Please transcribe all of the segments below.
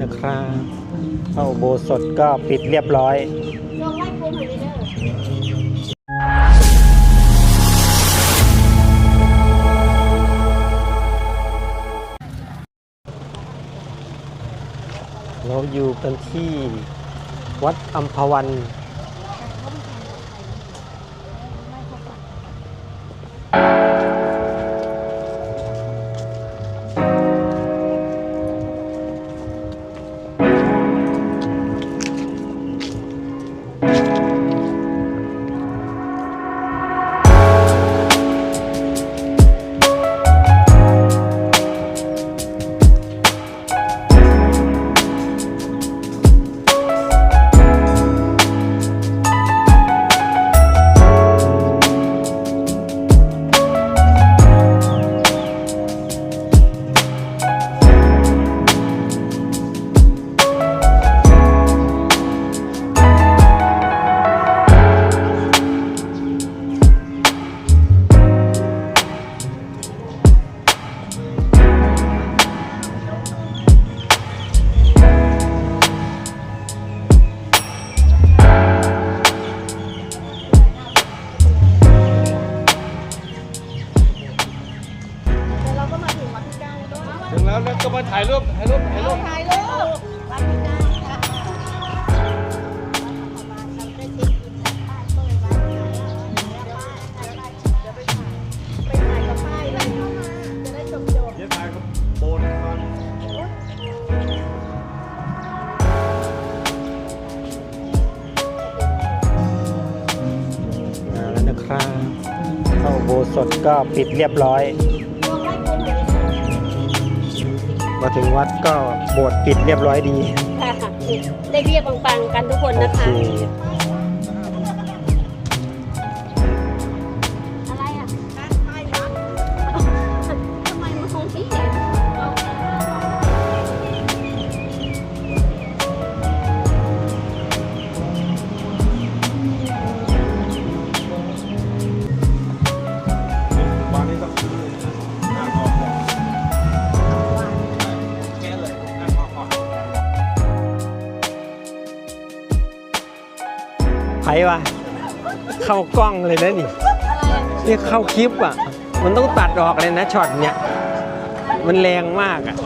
นะครับเข้าอุโบสถก็ปิดเรียบร้อยลงไล่ปูหน่อยเด้อ เราอยู่กันที่วัดอัมพวัน แล้วก็มาถ่ายรูปถ่ายรูปถ่ายรูปถ่ายรูปวัดที่เก้าค่ะไปถ่ายกับป้ายเลยจะได้จบจบเดี๋ยวถ่ายกับโบนก่อนมาแล้วนะครับเข้าโบสถก็ปิดเรียบร้อย มาถึงวัดก็โบสถ์ปิดเรียบร้อยดี ค่ะได้เบี้ยปังๆกันทุกคนโอนะเคคะอะไเข้ากล้องเลยนะนี่นี่เข้าคลิปอะ มันต้องตัดออกเลยนะช็อตเนี้ยมันแรงมากอะ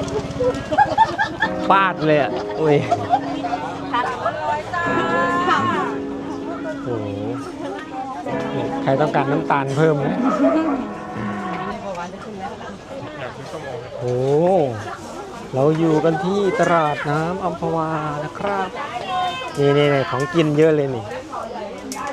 ปาดเลยอะโอ้ยโอ้โหใครต้องการน้ำตาลเพิ่มไหมโอ้โหเราอยู่กันที่ตลาดน้ำอัมพวานะครับ นี่นี่นี่ของกินเยอะเลยนี่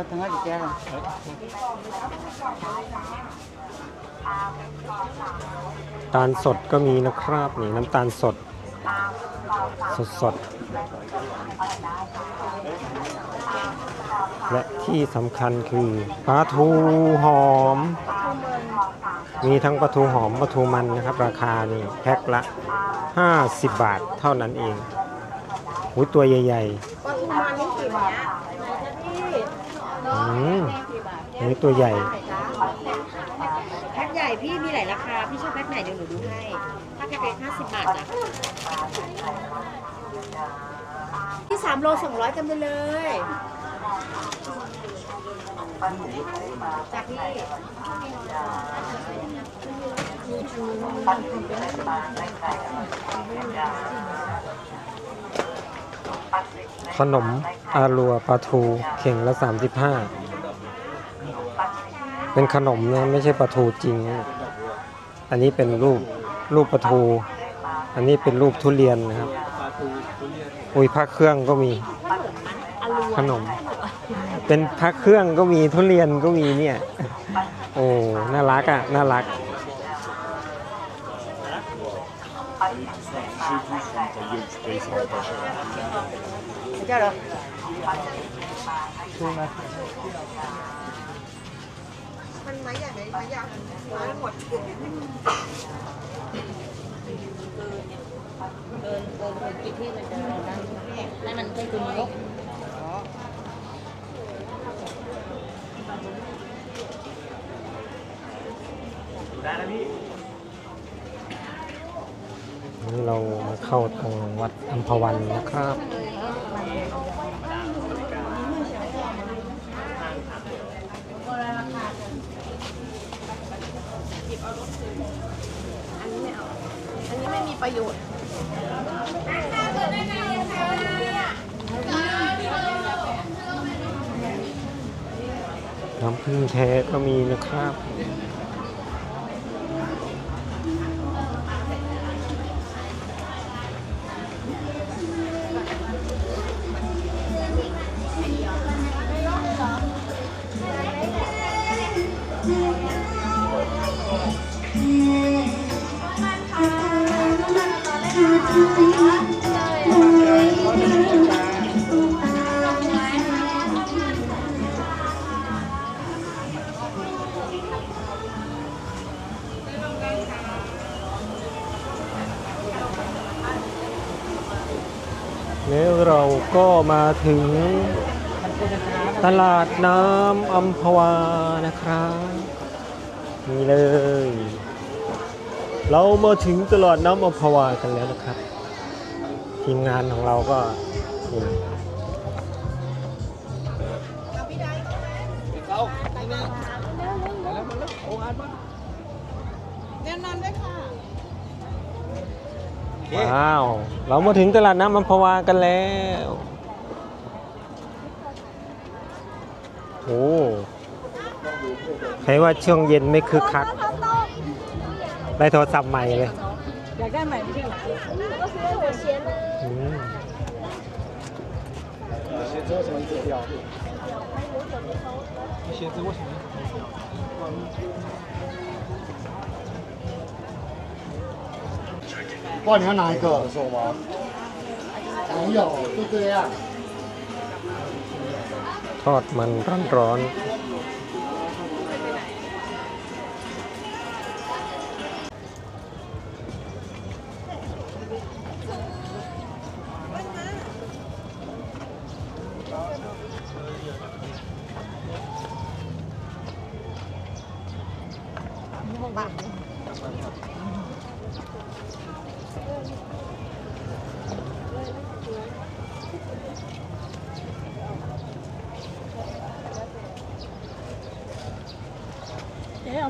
Nggak, saya sudah tengah di jalan. ตาลสดก็มีนะครับ นี่น้ำตาลสด สดสด และที่สำคัญคือปลาทูหอม มีทั้งปลาทูหอมปลาทูมันนะครับ ราคานี่แพ็คละ 50 บาทเท่านั้นเองหูตัวใหญ่ปลาทูมันนี่กี่บาท อืมอันนี้ตัวใหญ่ แพ็คใหญ่พี่มีหลายราคา พี่ชอบแพ็คไหนเดี๋ยวหนูดูให้ ถ้าแพ็คเล็กห้าสิบบาทจ้ะที่สามโลสองร้อยกันไปเลยจากพี่ ขนมอารัวปลาทูเข่งละ35เป็นขนมนะไม่ใช่ปลาทูจริง อันนี้เป็นรูปรูปปลาทู อันนี้เป็นรูปทุเรียนนะครับ อุ้ยผ้าเครื่องก็มี ขนม เป็นผ้าเครื่องก็มีทุเรียนก็มีเนี่ย โอ้ น่ารักอะ น่ารัก ช่เหรอชูมามันไม้ใหญ่ไหมไม้ยาวไม้หมดเกินเกินเกินกี่ที่มันจะนั่นั่นมันเปคุณยกได้แล้วพี่นี่เรามาเข้าทางวัดอัมพวันนะครับ ประโยชน์น้ำพึ่งแท้ก็มีนะครับ ก็มาถึงตลาดน้ำอัมพวานะครับนี่เลย เรามาถึงตลาดน้ำอัมพวากันแล้วนะครับ ทีมงานของเราก็นี่ ว้าว เรามาถึงตลาดน้ำอัมพวากันแล้ว โอ้ใครว่าช่วงเย็นไม่คึกคัก ได้โทรศัพท์ใหม่เลย อยากได้ใหม่ไม่ใช่เหรอ อืม 鞋子为什么一直掉？鞋子为什么？ 哇，你要哪一个？手吗？没有，就这样。 ทอดมันร้อนๆ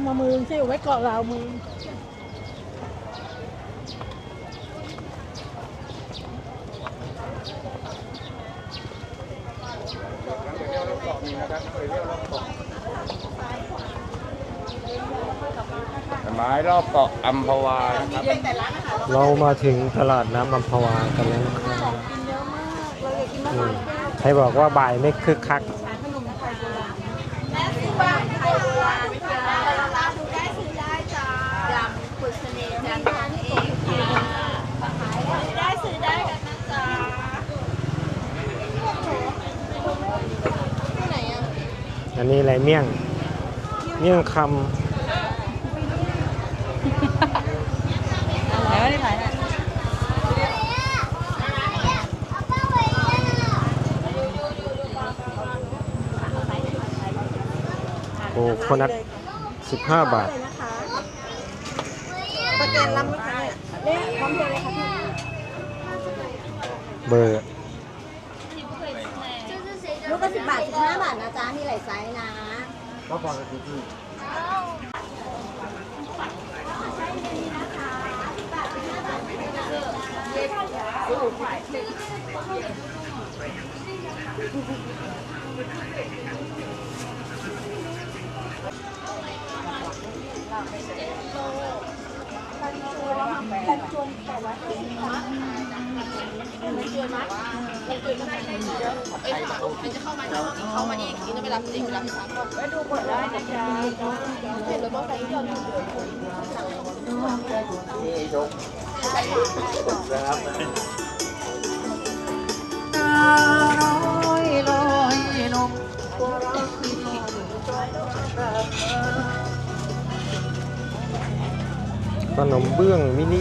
มามือสิเอาไว้เกาะราวมือไม้รอบเกาะอัมพวานะครับเรามาถึงตลาดน้ำอัมพวากันแล้วนะครับอืมใครบอกว่าบ่ายไม่คึกคัก อันนี้อะไรเมี่ยง เมี่ยงคไหนไม่ได้ถ่ายให้ำโอ้โคนัทสิบห้าบาทสแกนรับไหมคะเนี่ยเนี่ยพร้อมเพย์เลยค่ะพี่ เบอร์ ลูกก็สิบบาทสิบห้าบาทนะจ๊ะ มีหลายไซส์นะ我 กันชวนแต่ว่า ขนมเบื้องมินิ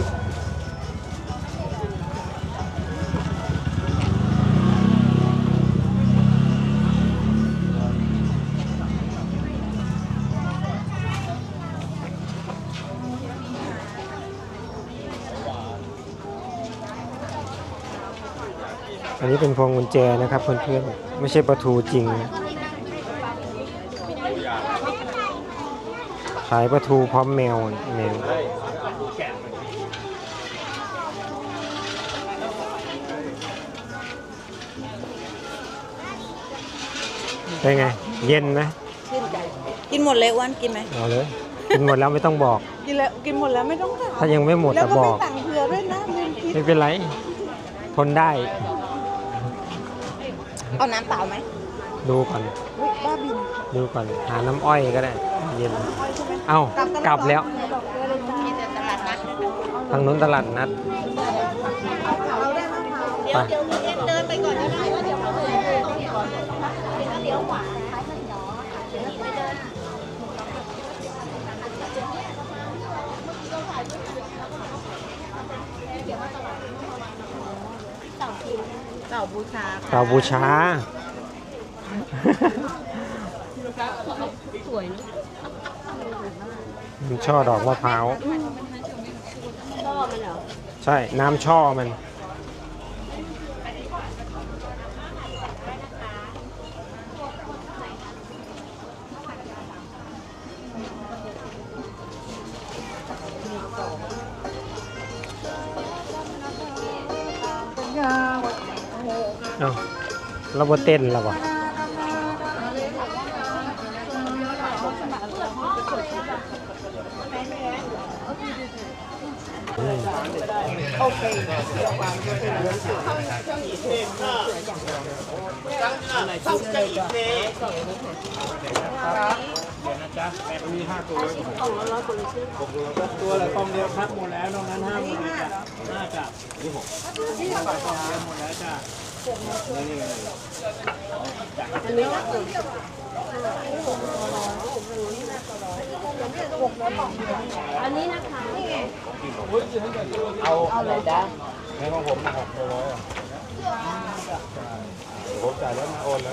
เป็นพวงกุญแจนะครับเพื่อนๆไม่ใช่ปลาทูจริงนะขายปลาทูพร้อมแมวแมวเป็นไง เย็นไหมชื่นใจกินหมดเลยอ้วนกินไหมเอาเลย กินหมดแล้วไม่ต้องบอก กินแล้วกินหมดแล้วไม่ต้องถามถ้ายังไม่หมดแล้วจะก็บไม่อกสั่งเผื่อด้วยนะลืมคิดไม่เป็นไร ทนได้ เอาน้ำเปล่าไหมดูก่อนอุ๊ยบ้าบินดูก่อนหาน้ำอ้อยก็ได้ เย็น เอ้ากลับแล้ว มีแต่ตลาดนัดทางนู้นตลาดนัดไปเดี๋ยวเดินไปก่อนก็ได้แล้วเดี๋ยวเราเดินไปก่อนเดี๋ยวขวาท้ายมันย้อนเดี๋ยวไปเดิน เต่าบูชาเราบูชา สวยนะมันช่อดอกมะพร้าวชอบมันเหรอ ใช่ น้ำช่อมัน เราบ่เต้นแล้วบ่อืมมีห้าตัวเลยตัวละกล่องเดียวครับหมดแล้วนอกนั้นห้าหมดเลยจ้ะห้าจ้ะนี่หกหมดแล้วจ้ะ นี่นี่อันนี้นะคะเอาเอาเลยจ้ะในของผมหกร้อยอะผมจ่ายแล้วมาโอนแล้ว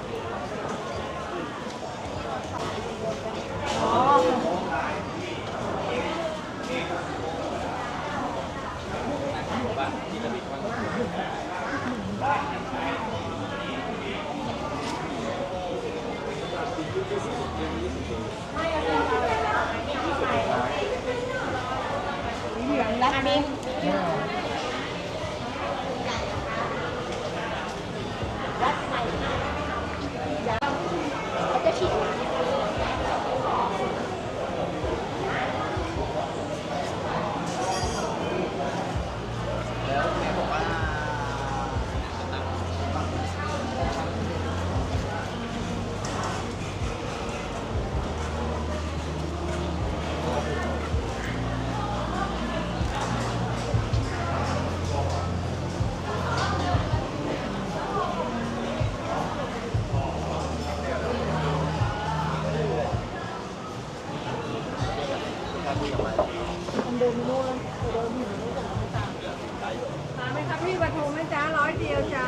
Army. ไหมครับพี่ปลาทูไหมจ้าร้อยเดียวจ้า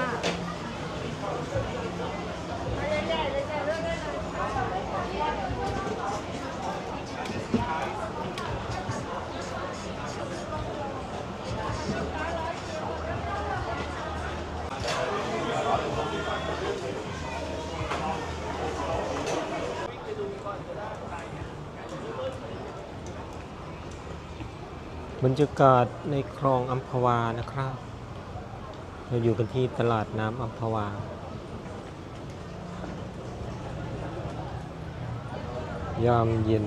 รยากาศในคลองอัมพวานะครับ เราอยู่กันที่ตลาดน้ำอัมพวา ยามเย็น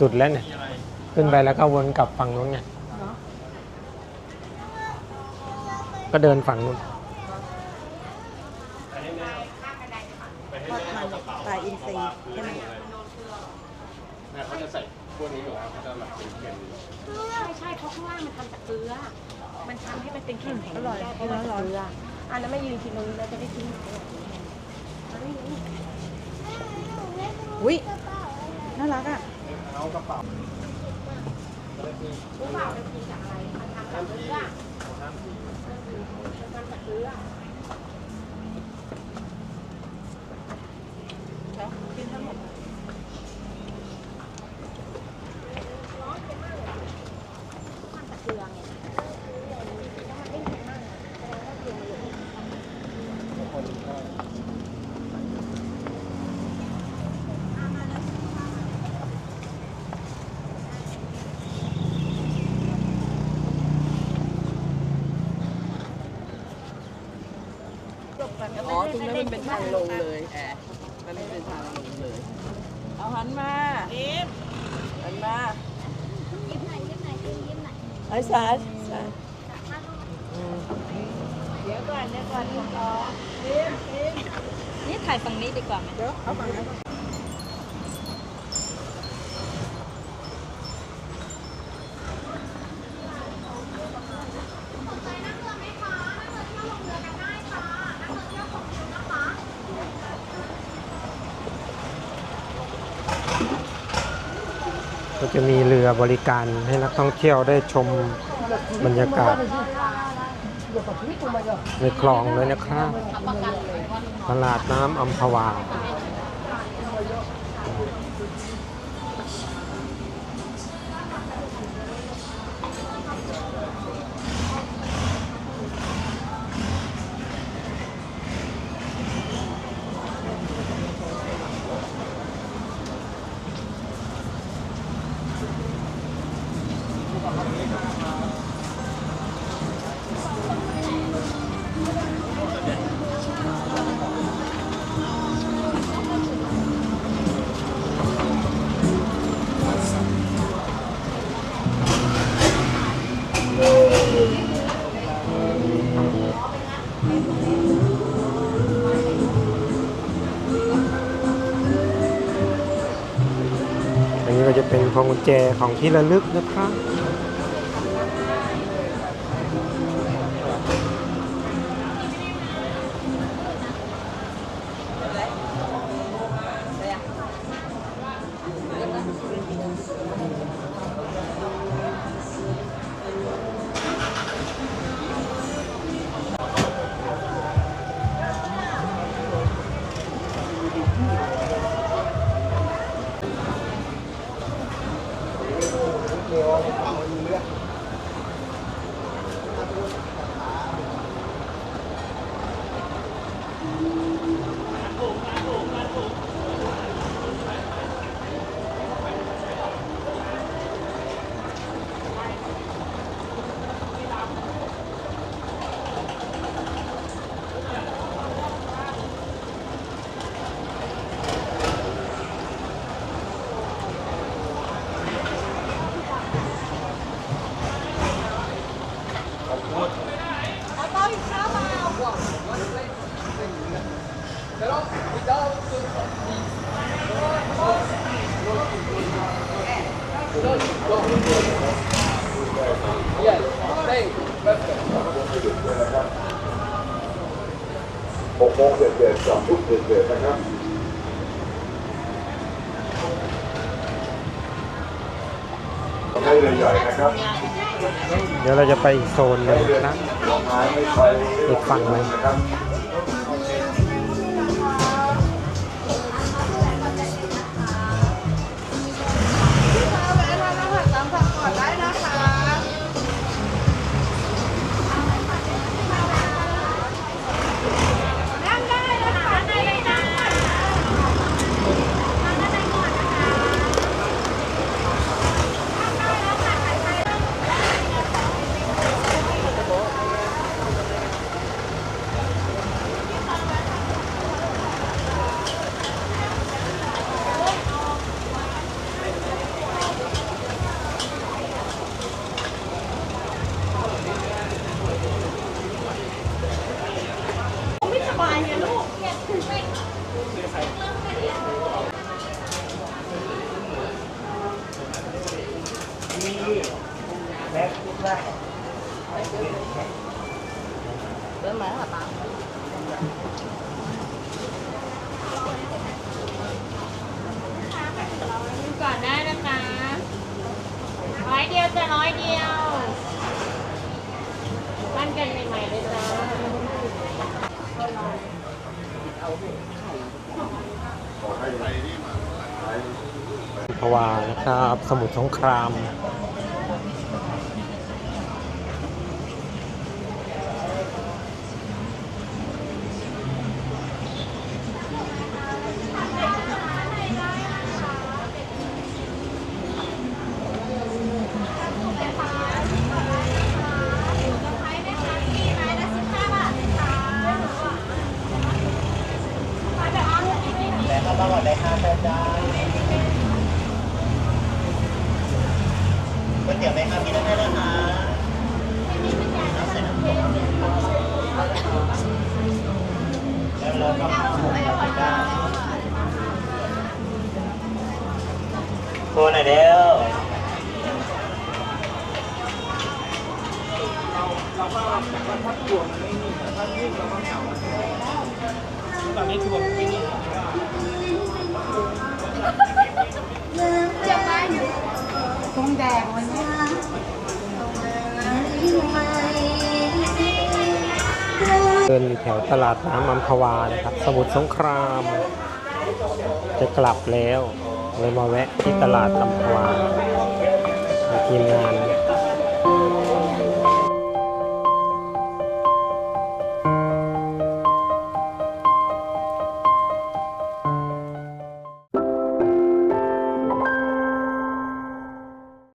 สุดแล้วเนี่ย ขึ้นไปแล้วก็วนกลับฝั่งนู้นไงก็เดินฝั่งนู้นทอดมันปลาอินทรีใช่ไหมนะเขาจะใส่พวกนี้อยู่แล้วเขาจะแบบเป็นเค็มไม่ใช่เพราะข้างล่างมันทำจากเกลือ มันทำให้มันเป็นแข็งๆอร่อยได้เพราะมันจากเกลืออันนั้นไม่ยืนกินตรงนี้แล้วจะได้ทิ้งอุ้ยน่ารักอะ เอากระเป๋ารู้เปล่ามันกินจากอะไรมันทำจากเรือมันทำจากเรือ กินทั้งหมด มันจากเกลือไงแล้วมันไม่เค็มมากแสดงว่าเกลือมันเยอะ อ๋อตรงนั้นมันเป็นทางลงเลยแอบมันเป็นทางลงเลย เอาหันมาเอ็มหันมายิ้มไหนยิ้มไหนยิ้มยิ้มไหนไอ้สาสานี่ถ่ายฝั่งนี้ดีกว่าไหมเดี๋ยวเอาฝั่งนั้ จะมีเรือบริการให้นักท่องเที่ยวได้ชมบรรยากาศ ในคลองเลยนะครับ ตลาดน้ำอัมพวา ของกุญแจของที่ระลึกนะครับ ไปโซนเลยนะอีกฝั่งเลย มุทรสงคราม ก๋วยเตี๋ยวไหมครับพี่ได้เลยนะคะแล้วเราก็โทรหน่อยเร็ว เราก็ถ้าถ่วงไม่นิ่งถ้านิ่งเราก็เหงาตอนนี้ถ่วงไม่นิ่งเดินอยู่แถวตลาดน้ำอัมพวานะครับ สมุทรสงคราม จะกลับแล้วเลยมาแวะที่ตลาดอัมพวา